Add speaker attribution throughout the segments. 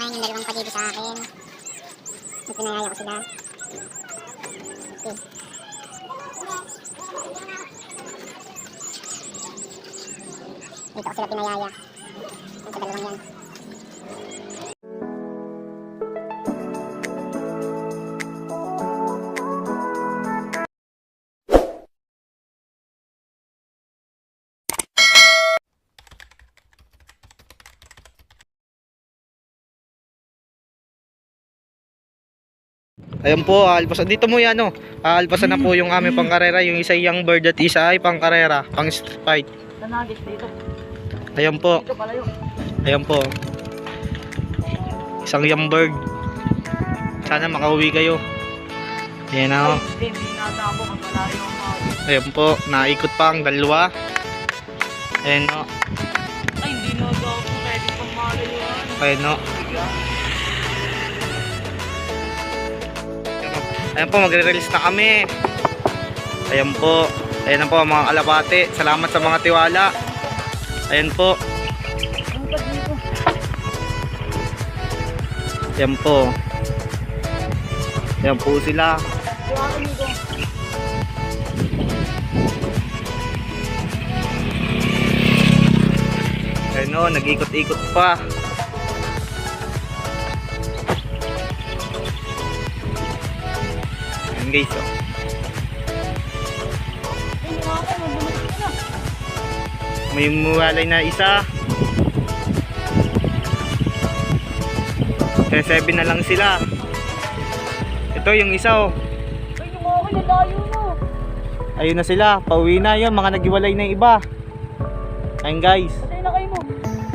Speaker 1: Ayun yung dalawang padido sa akin. At pinayaya ko sila. Okay. Dito ko sila pinayaya. Yung sa dalawang yan.
Speaker 2: Ayan po, alpasan. Dito mo yan, no? Alpasan na po yung aming pangkarera. Yung isa young bird at isa ay pangkarera, pang street fight. Ayan po, ayan po. Isang young bird. Sana makauwi kayo. Ayan na, oh. Ayan po, naikot pa ang dalawa. Ayan, no?
Speaker 3: Ay, hindi
Speaker 2: Ayan po, magre-release na kami. Ayan po. Ayan po mga kalapate. Salamat sa mga tiwala. Ayan po. Ayan po. Ayan po sila. Ayan o, nag-ikot-ikot pa. Ayan guys, oh.
Speaker 3: Ay, na.
Speaker 2: May muwalay na isa. Kaya 7 na lang sila. Ito yung isa oh.
Speaker 3: Ay.
Speaker 2: Ayun na sila. Pauwi na yun. Mga naghiwalay na iba. Ayun guys.
Speaker 3: Na.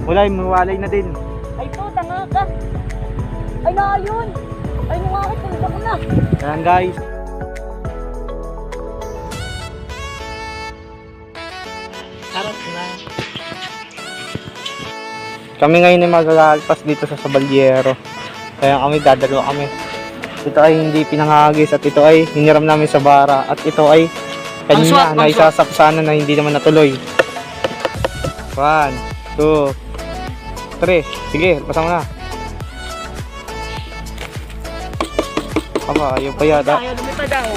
Speaker 2: Wala yung muwalay na din.
Speaker 3: Ay, to, tanga ka. Ay, layon. Ay, yung akin, tulad ko na.
Speaker 2: Ayan guys. Harap na. Kami ngayon ay magagalpas dito sa Sabalyero. Kaya kami dadalo kami. Ito ay hindi pinangagis at ito ay hiniram namin sa bara at ito ay kanina na isasapsana na hindi naman natuloy. One, two, three. Sige, basa mo na. Aba, ayaw pa yata.
Speaker 3: Ayaw, lumipad ako.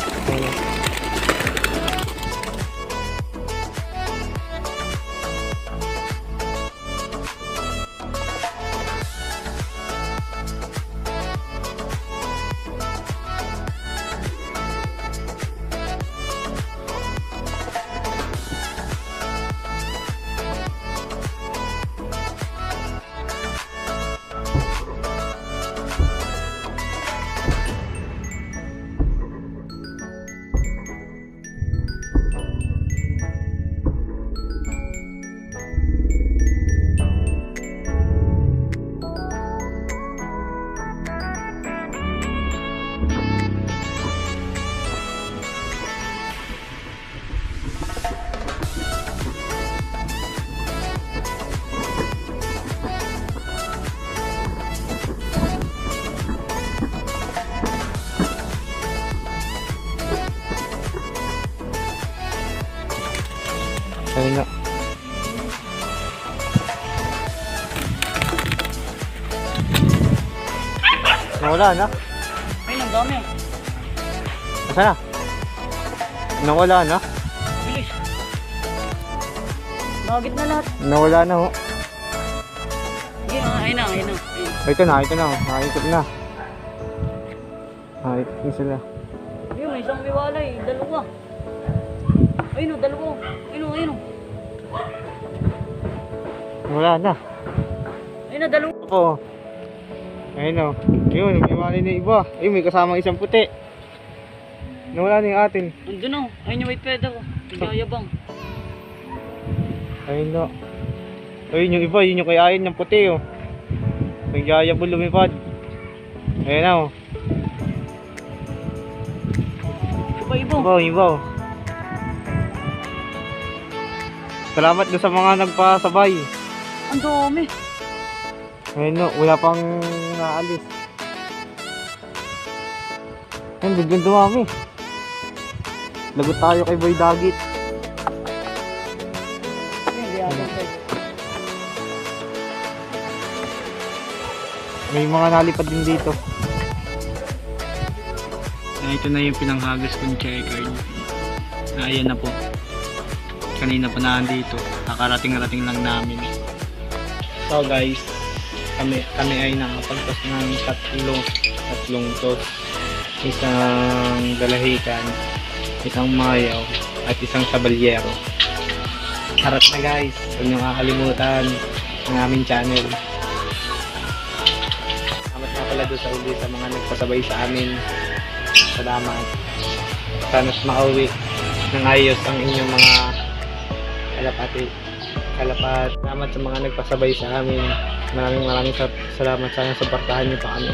Speaker 2: Ayun. Na. Nawala na.
Speaker 3: Ay, ang dami.
Speaker 2: Asa na? Nawala na.
Speaker 3: Bilis. Nagit na lahat.
Speaker 2: Nawala na ho.
Speaker 3: Sige, ah, ayun na, ayun na. Ayun.
Speaker 2: Ito na, ito na. Nakikot na. Nakikot na sila.
Speaker 3: Ayun, may isang biwalay. Dalawa. Ayun o, dalawa. Ayun o, ayun o.
Speaker 2: Wala na.
Speaker 3: Ayun na, dalawa.
Speaker 2: Opo. Ayun o. Yun, may mali na iba. Ayun, may kasamang isang puti. Nawala na yung atin.
Speaker 3: Andun o. Ayun yung white feather ko. Nagyayabang.
Speaker 2: Ayun na. Ayun yung iba, yun yung kay Ayin, yung puti oh. Nagyayabol lumipad. Ayun na oh.
Speaker 3: Iba-iba.
Speaker 2: Iba, iba oh. Salamat doon sa mga nagpasabay.
Speaker 3: Ang dami.
Speaker 2: Ayun no, wala pang naalis. Ayun, biglang dumami. Lagot tayo kay Boy Dagit. May mga nalipad din dito. Na ito na yung pinanghagis kong checkered. Na ayan na po. Kanina pa na dito. Kakarating-rating lang namin. So guys, kami kami ay nakapagpas ng tatlong tatlong tos. Isang dalahitan, isang mayaw, at isang sabalyero. Harap na guys, huwag niyo kakalimutan ang aming channel. Salamat nga pala doon sa uli sa mga nagpasabay sa amin. Salamat. Sana't makauwi ng ayos ang inyong mga kalapati. Kalapat. Salamat sa mga nagpasabay sa amin. Maraming maraming sa- salamat sa suportahan niyo pa kami.